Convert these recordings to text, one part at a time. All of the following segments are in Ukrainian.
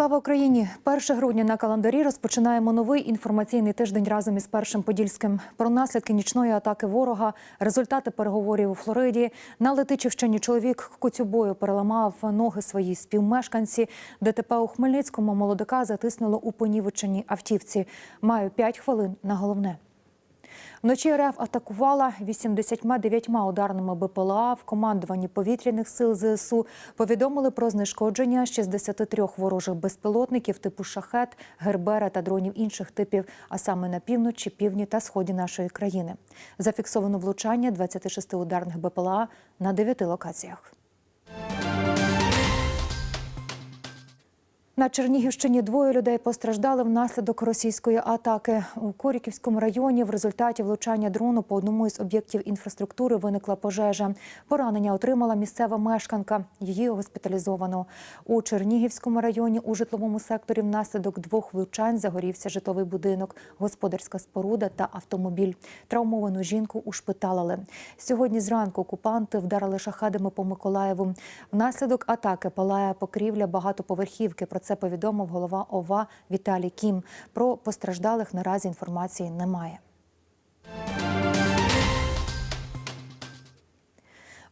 Слава Україні! 1 грудня на календарі розпочинаємо новий інформаційний тиждень разом із першим подільським. Про наслідки нічної атаки ворога, результати переговорів у Флориді. На Летичівщині чоловік коцюбою переламав ноги своїй співмешканці. ДТП у Хмельницькому молодика затиснуло у понівеченій автівці. Маю 5 хвилин на головне. Вночі РФ атакувала 89 ударними БПЛА. В командуванні повітряних сил ЗСУ повідомили про знешкодження 63 ворожих безпілотників типу шахет, гербера та дронів інших типів, а саме на півночі, півдні та сході нашої країни. Зафіксовано влучання 26 ударних БПЛА на 9 локаціях. На Чернігівщині двоє людей постраждали внаслідок російської атаки. У Коріківському районі в результаті влучання дрону по одному із об'єктів інфраструктури виникла пожежа. Поранення отримала місцева мешканка. Її госпіталізовано. У Чернігівському районі у житловому секторі внаслідок двох влучань загорівся житловий будинок, господарська споруда та автомобіль. Травмовану жінку ушпиталили. Сьогодні зранку окупанти вдарили шахедами по Миколаєву. Внаслідок атаки палає покрівля багатоповерхівки. Про це повідомив голова ОВА Віталій Кім. Про постраждалих наразі інформації немає.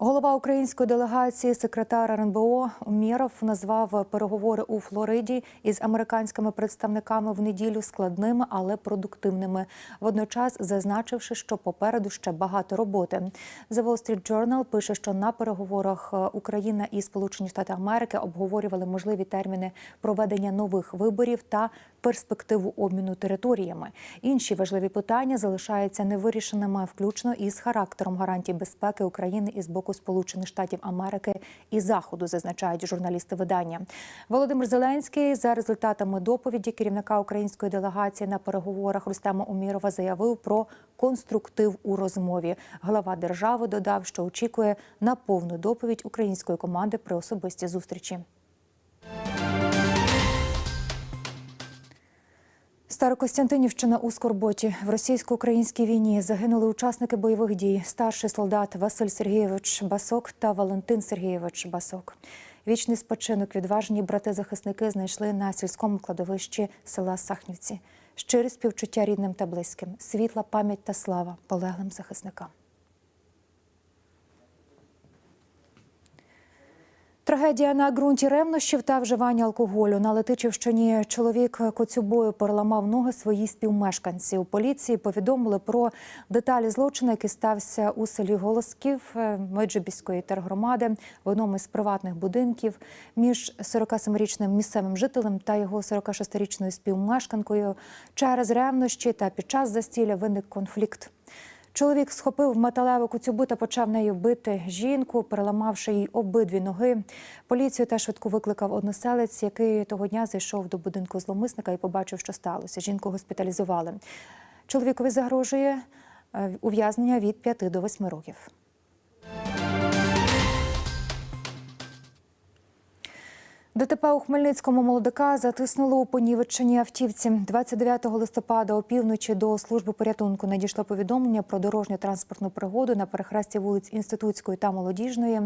Голова української делегації, секретар РНБО Умєров назвав переговори у Флориді із американськими представниками в неділю складними, але продуктивними. Водночас зазначивши, що попереду ще багато роботи. The Wall Street Journal пише, що на переговорах Україна і Сполучені Штати Америки обговорювали можливі терміни проведення нових виборів та перспективу обміну територіями. Інші важливі питання залишаються невирішеними, включно із характером гарантій безпеки України із боку Сполучених Штатів Америки і Заходу, зазначають журналісти видання. Володимир Зеленський за результатами доповіді керівника української делегації на переговорах Рустема Умірова заявив про конструктив у розмові. Глава держави додав, що очікує на повну доповідь української команди при особистій зустрічі. Старокостянтинівщина у Скорботі в російсько-українській війні загинули учасники бойових дій. Старший солдат Василь Сергійович Басок та Валентин Сергійович Басок. Вічний спочинок відважні брати-захисники знайшли на сільському кладовищі села Сахнівці. Щирі співчуття рідним та близьким, світла пам'ять та слава полеглим захисникам. Трагедія на ґрунті ревнощів та вживання алкоголю на Летичівщині чоловік коцюбою переламав ноги своїй співмешканці. У поліції повідомили про деталі злочину, який стався у селі Голосків Меджибіської тергромади в одному із приватних будинків між 47-річним місцевим жителем та його 46-річною співмешканкою. Через ревнощі та під час застілля виник конфлікт. Чоловік схопив металеву куцюбу та почав нею бити жінку, переламавши їй обидві ноги. Поліцію та швидко викликав односелець, який того дня зайшов до будинку зловмисника і побачив, що сталося. Жінку госпіталізували. Чоловікові загрожує ув'язнення від 5 до 8 років. ДТП у Хмельницькому молодика затиснуло у понівеченій автівці. 29 листопада опівночі до служби порятунку надійшло повідомлення про дорожньо-транспортну пригоду на перехресті вулиць Інститутської та Молодіжної.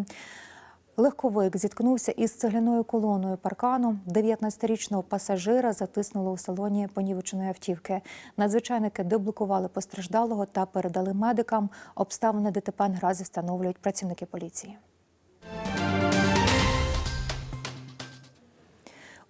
Легковик зіткнувся із цегляною колоною паркану. 19-річного пасажира затиснуло у салоні понівеченої автівки. Надзвичайники деблокували постраждалого та передали медикам. Обставини ДТП наразі встановлюють працівники поліції.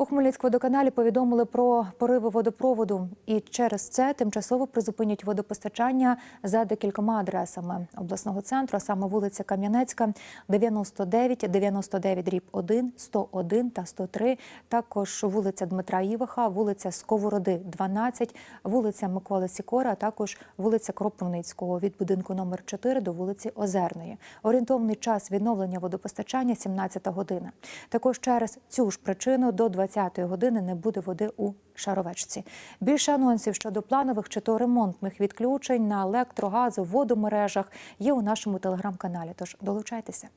У Хмельницькводоканалі повідомили про пориви водопроводу, і через це тимчасово призупинять водопостачання за декількома адресами обласного центру, саме вулиця Кам'янецька, 99, 99 дріб 1, 101 та 103. Також вулиця Дмитра Іваха, вулиця Сковороди, 12, вулиця Миколи Сікора, а також вулиця Кропивницького від будинку номер 4 до вулиці Озерної. Орієнтовний час відновлення водопостачання 17 година. Також через цю ж причину до 20 20-ї години не буде води у шаровечці. Більше анонсів щодо планових чи то ремонтних відключень на електро, газу, водомережах є у нашому телеграм-каналі. Тож долучайтеся.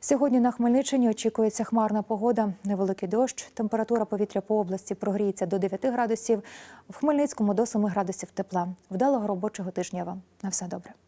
Сьогодні на Хмельниччині очікується хмарна погода, невеликий дощ. Температура повітря по області прогріється до 9 градусів. В Хмельницькому до 7 градусів тепла. Вдалого робочого тижня вам. На все добре.